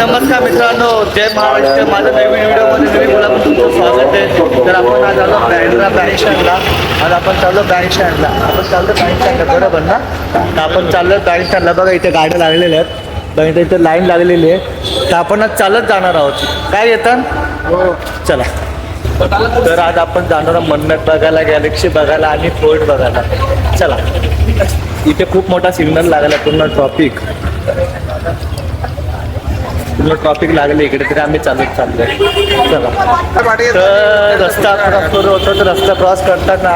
नमस्कार मित्रांनो जय महाराष्ट्र. माझ्या नवीन व्हिडिओमध्ये तुम्ही मला तुमचं स्वागत आहे. तर आपण आज आलो बँड्रा बँक आज आपण चाललो बँक आपण चाललो बँक बरोबर ना? तर आपण चाललो बँक स्टँडला. बघा इथे गाड्या लागलेल्या आहेत. बघा इथे इथे लाईन लागलेली आहे. तर आपण आज चालत जाणार आहोत. काय येतात हो चला. तर आज आपण जाणार आहोत मन्नत बघायला गॅलेक्सी बघायला आणि फोर्ट बघायला. चला. इथे खूप मोठा सिग्नल लागला पूर्ण ट्रॉफिक पूर्ण ट्रॉफिक लागले इकडे तरी आम्ही चालत चाललोय. चला. तर रस्ता क्रॉस होतो तर रस्ता क्रॉस करताना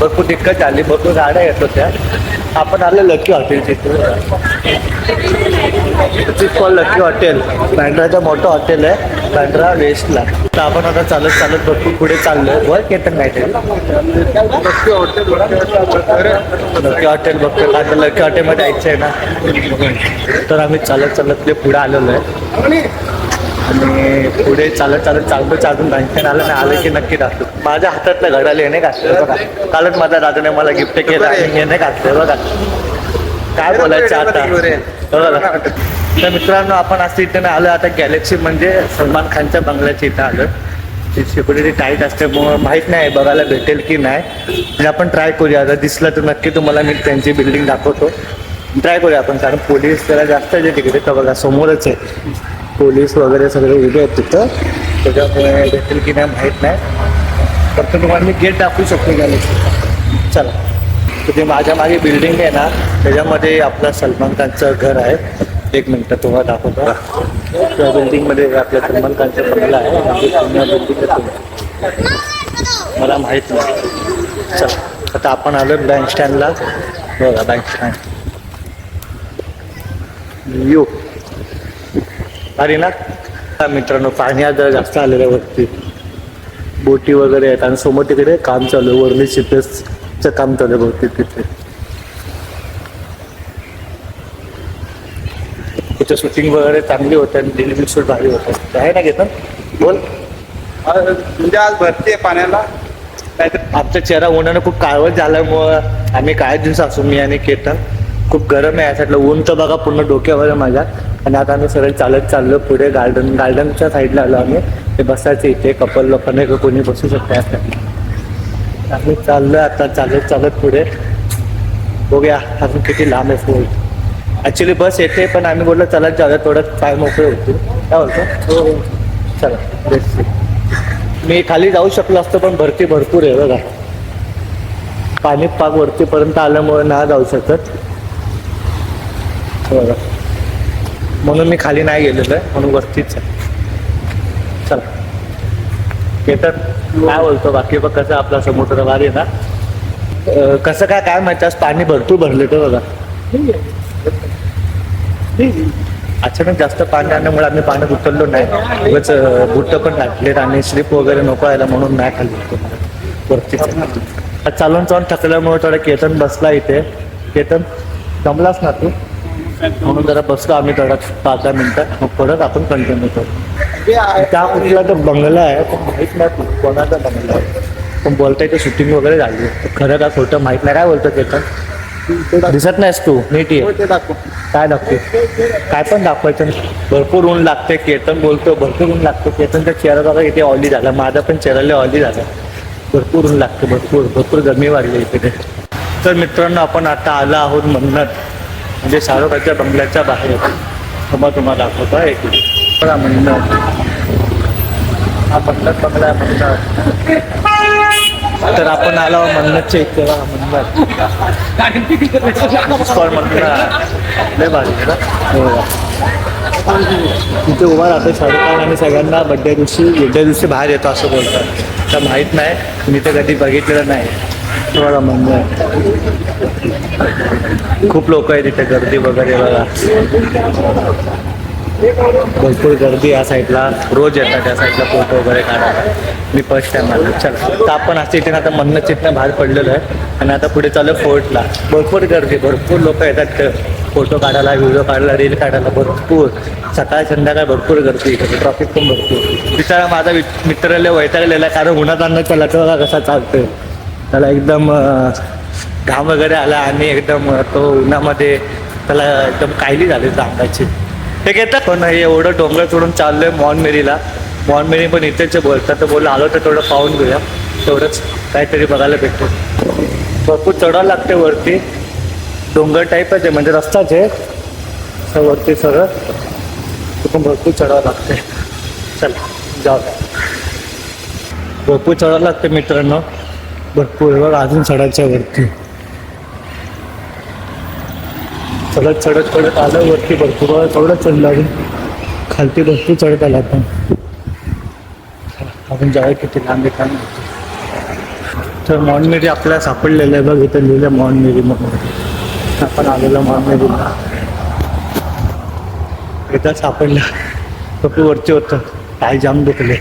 भरपूर दिक्कत झाली भरपूर गाड्या येत होत्या. आपण आलो lucky hotel call lucky hotel बँड्राचं मोठं हॉटेल आहे बँड्रा वेस्टला तर आपण आता चालत चालत भरपूर पुढे चाललोय. वर केतन काय लकी हॉटेल बघतो का तर लकी हॉटेलमध्ये जायचं आहे ना. तर आम्ही चालत चालत ते पुढे आलेलो आहे. आणि पुढे चालत चालत चालतो चालून बँकेत आलं नाही आलं की नक्की दाखवतो माझ्या हातातलं घड्याला येणे घातलं बघा. कालच माझ्या दादाने मला गिफ्ट केलं आणि येणे घातलं बघा. काय बोलायचं आता. तर मित्रांनो आपण असं इथे नाही आलो. आता गॅलेक्सी म्हणजे सलमान खानच्या बंगल्याच्या इथं आलो. ती सिक्युरिटी टाईट असते. माहीत नाही बघायला भेटेल की नाही. म्हणजे आपण ट्राय करूया. जर दिसलं तर नक्की तुम्हाला मी त्यांची बिल्डिंग दाखवतो. ट्राय करूया आपण. कारण पोलीस जरा जास्त आहे तिकडे. तर बघा समोरच आहे. पोलीस वगैरे सगळे उभे आहेत तिथं. त्याच्यामुळे भेटेल की नाही माहीत नाही. फक्त तुम्हाला मी गेट दाखवू शकतो गॅलेक्सी चला. तिथे माझ्या मागे बिल्डिंग आहे ना त्याच्यामध्ये आपला सलमान खानचं घर आहे. एक मिनटं तुम्हाला दाखवतो. त्या बिल्डिंगमध्ये आपल्या सलमान खानचं बंगला आहे. म्हणजे पुण्या आहे. मला माहीत नाही. चला. आता आपण आलो बँक स्टँडला. बघा बँक स्टँड. यू. अरे ना मित्रांनो पाणी आज जरा जास्त आलेलं आहे वरती. बोटी वगैरे आहेत आणि समोर तिकडे काम चालू आहे. वरली चिपेसचं काम चालू आहे बहुतेक तिथे. तिथे शूटिंग वगैरे चांगली होते आणि डिलिव्हरी शूट भारी होतात आहे ना घेतात बोल. म्हणजे आज भरती आहे पाण्याला. नाहीतर आमचा चेहरा उन्हानं खूप काळवट झाल्यामुळं आम्ही काय दिवस असू मी आणि केतन. खूप गरम आहे. यासाठी ऊन तर बघा पूर्ण डोक्यावर माझ्या. आणि आता आम्ही सरळ चालत चाललो पुढे गार्डन गार्डनच्या साईडला आलो आम्ही. ते बसायचं इथे कपल लोकांना कोणी बसू शकते यासाठी आम्ही चाललो आता चालत चालत पुढे. बघूया अजून किती लांब आहे फोन ॲक्च्युली बस येते पण आम्ही बोललो चला जाऊया थोडं पाय मोकळे होते काय बोलतो? हो, हो. चला बेस्ट मी खाली जाऊ शकलो असतो पण भरती भरपूर आहे बघा. पाणी पाक वरतीपर्यंत आल्यामुळे नाही जाऊ शकत. बघा म्हणून मी खाली नाही गेलेलो आहे म्हणून वरतीच आहे. चला. तर काय बोलतो बाकी बघ कसं आपला समुद्र भारी आहे ना. कसं काय काय माहिती आज पाणी भरपूर भरले तर बघा. अचानक जास्त पाणी आणल्यामुळे आम्ही पाण्यात उतरलो नाही. उगाच बुट्ट पण टाकलेत आणि स्लिप वगैरे नको यायला म्हणून नाही खाली उतरलो. वरतीच चालून चालून थकल्यामुळे थोडा केतन बसला इथे. केतन जमलास ना तू? म्हणून जरा बसलो आम्ही थोडा पाच दहा मिनिटं. मग परत आपण कंटिन्यू करू. त्या कुठला तर बंगला आहे पण माहीत नाही कोणाचा बंगला आहे. पण बोलताय ते शूटिंग वगैरे झाली. आहे. खरं का खोटं माहीत नाही. काय बोलतो केतन दिसत नाहीस तू. नीट ये. ते काय दाखवते काय पण दाखवायचं भरपूर ऊन लागते केतन बोलतो भरपूर ऊन लागतो केतनच्या चेहरा बघा इथे ऑली झाला. माझा पण चेहऱ्याला ऑली झाला. भरपूर ऊन लागते भरपूर भरपूर गरमी वाढली इकडे. तर मित्रांनो आपण आता आलो आहोत म्हणत म्हणजे शाहरुखाच्या बंगल्याच्या बाहेर. मग तुम्हाला दाखवतो आहे एक मिनिट. बघा मन्नत हा मन्नत बंगला आहे मन्नत तर आपण आलो मन्नतच्या इथे बघा मन्नत स्कॉल मन्नत लय भारी हो तिथे उभा राहतो शाहरुख खान आणि सगळ्यांना बड्डे दिवशी बड्डे दिवशी बाहेर येतो असं बोलतात. तर माहीत नाही मी तर कधी बघितलेलं नाही. बघा मंदिर खूप लोक आहेत तिथे गर्दी वगैरे बघा. भरपूर गर्दी या साईडला. रोज येतात त्या साईडला फोटो वगैरे काढायला. मी फर्स्ट टाइम आलो. चल. तर आपण असं इथे आता म्हणणं चित्त बाहेर पडलेलो आहे. आणि आता पुढे चालू फोर्टला. भरपूर गर्दी भरपूर लोक येतात फोटो काढायला व्हिडिओ काढायला रील काढायला भरपूर. सकाळ संध्याकाळ भरपूर गर्दी इकडे. ट्रॉफिक पण भरपूर. बिचारा माझा मित- मित्र लय वैतागलेला आहे, कारण उन्हात आणणं चला तर कसा चालतोय. त्याला एकदम घाम वगैरे आला आणि एकदम तो उन्हामध्ये त्याला एकदम कायली झाली अंगाची. हे घेतात पण हे एवढं डोंगर सोडून चाललोय मॉनमेरीला मॉनमेरी पण इथेच बोलतात तर बोललं आलो तर तेवढं पाहून घेऊया. तेवढंच काहीतरी बघायला भेटतो भरपूर चढावं लागते वरती. डोंगर टाईपच आहे म्हणजे रस्ताच आहे. वरती सरळ पण भरपूर चढावं लागते. चल जाऊ भरपूर चढावं लागते मित्रांनो. भरपूर आहे बघा अजून चढायच्या वरती. चढत चढत चढत आलं वरती भरपूर वेळा तेवढं चढलं अजून खालती भरपूर चढत आला आपण. आपण जाऊया किती लांब आहे काय तर मॉनमेरी आपल्याला सापडलेलं आहे बघ इथं लिहिलं मॉनमेरी म्हणून. आपण आलेलो मॉनमेरीला इथं सापडलं भरपूर वरती होतं. काय जाम दुखले.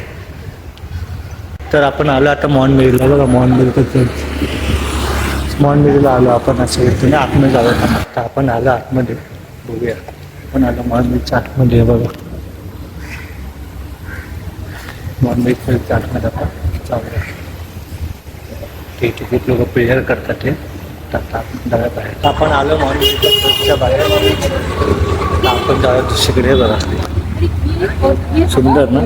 तर आपण आलो आता मॉनमेरीला बघा मॉनमेरीचं चर्च मॉनमेरीला आलो आपण असं इथून आतमध्ये जाऊया आता. आपण आलो आतमध्ये. बघूया. आपण आलो मॉनमेरीच्या आतमध्ये आहे बघा. मॉनमेरी चर्चच्या आतमध्ये आपण जाऊया. ते तिकीट लोक प्रेयर करतात ते. तर आता आपण जाऊया बाहेर. तर आपण आलो मॉनमेरीच्या चर्चच्या बाहेर. आपण जाऊया दुसरीकडे बघा. सुंदर ना?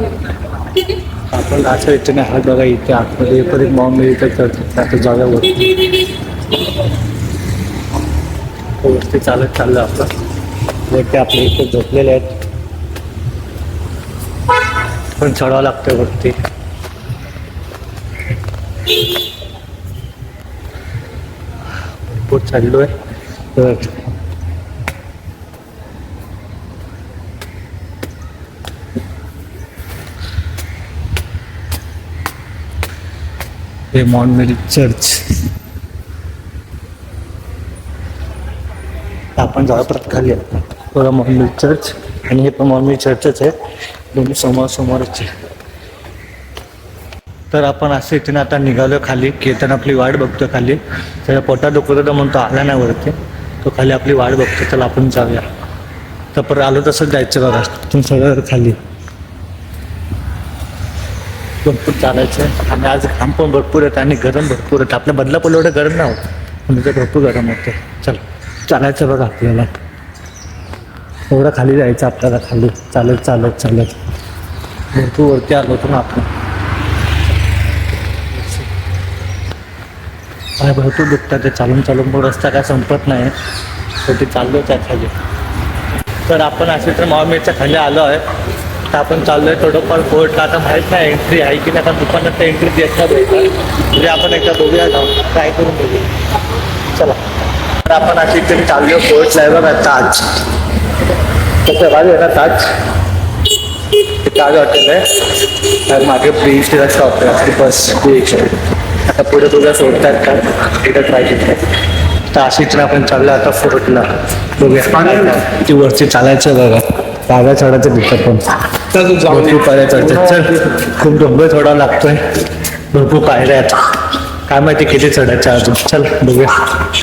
आपण असं इथे नाही हात बघा इथे आतमध्ये परत मॉनमेरीच्या चर्च आता जागा वरती वरती चालत चाललं आपण वरती आपल्या इथे झोपलेले आहेत. पण चढावं लागतं वरती. भरपूर आहे तर हे मॉनमेरी चर्च. आपण जाऊ परत खाली. बघा मॉनमेरी चर्च आणि हे पण मॉनमेरी चर्चच आहे. दोन्ही समोर समोरच आहे. तर आपण असं इथे आता निघालो खाली. केतन आपली वाट बघतो खाली. त्याला पोटा दुखत होता म्हणून तो आला नाही वरती. तो खाली आपली वाट बघतो त्याला आपण जाऊया. तर परत आलो तसंच जायचं बघा. तुम्ही सगळं खाली. भरपूर चालायचं. आणि आज घाम पण भरपूर येतं आणि गरम भरपूर आहेत. आपल्या बदलापूर एवढं गरम नाही होत. म्हणजे भरपूर गरम होतं चल चालायचं बघा आपल्याला. एवढं खाली जायचं आपल्याला खाली. चालत चालत चालत भरपूर वरती आलो होतो ना आपण. पाय भरपूर दुखतात ते चालून चालून. मग रस्ता काय संपत नाही. तर ते चाललोच आहे खाली. तर आपण असे तर महामेरच्या खाली आलो आहे. तर आपण चाललोय थोडंफार फोर्टला आता माहीत नाही एंट्री आहे की नाही. आता दुकानात तर एंट्री देत नाही म्हणजे आपण एकदा बघूया जाऊन ट्राय करून बघूया. चला. तर आपण अशी इकडे चाललो फोर्टला आहे बघा ताज कसं भारी आहे ना ताज ताज हॉटेल आहे. तर मागे ब्रिजला शॉप आहे. आपली बस ब्रिज आता पुढे तुला सोडतात का? तिथं ट्राय केलं तर अशीच आपण चाललो आता फोर्टला बघूया. ती वरती चालायचं बघा. पायऱ्या चढायचं दिसत पण. भरपूर पायऱ्या चढतात चल. खूप डोंगर चढावं लागतोय. भरपूर पायऱ्या आहेत. काय माहिती किती चढायच्या अजून. चल बघूया.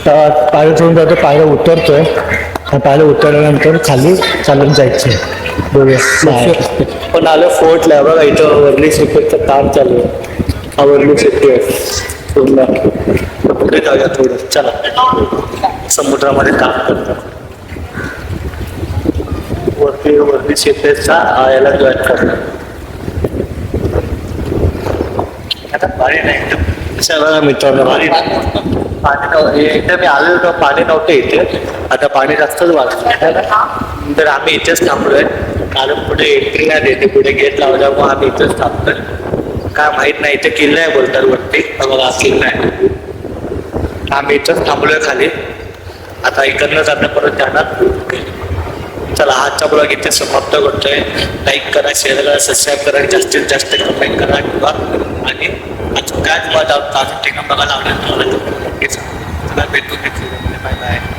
तर पायऱ्या चढून जातो पायऱ्या उतरतोय. पायऱ्या उतरल्यानंतर खाली चालून जायचे बघूया. पण आलं फोर्टला बघा इथं वरली श्रीपेठचं काम चालू आहे. हा वरली श्रीपेठ आहे. पूर्ण. पुढे जाऊया थोडं. चला. समुद्रामध्ये काम करतात वरती वरती शेपेचा याला जॉईन करणार आता पाणी नाही. एकदम बघा मित्रांनो. पाणी पाणी एकदा मी आलो होतो पाणी नव्हतं इथे. आता पाणी जास्तच वाढलं तर आम्ही इथेच थांबलोय. कारण पुढे एंट्री नाही देते. पुढे गेट लावल्यामुळे आम्ही इथेच थांबलोय काय माहीत नाही इथे किल्ला आहे बोलतात वरती. बघा किल्ला आहे. आम्ही इथंच थांबलोय खाली. आता इकडनं जाणं परत जाणार. चला आजचा ब्लॉग इथे समाप्त करतोय. लाईक करा शेअर करा सबस्क्राईब करा जास्तीत जास्त कमेंट करा किंवा आणि अजून काय तुम्हाला ताजं ठिकाण बघायला आवडेल तुम्हाला. नक्कीच चला भेटू. Bye bye.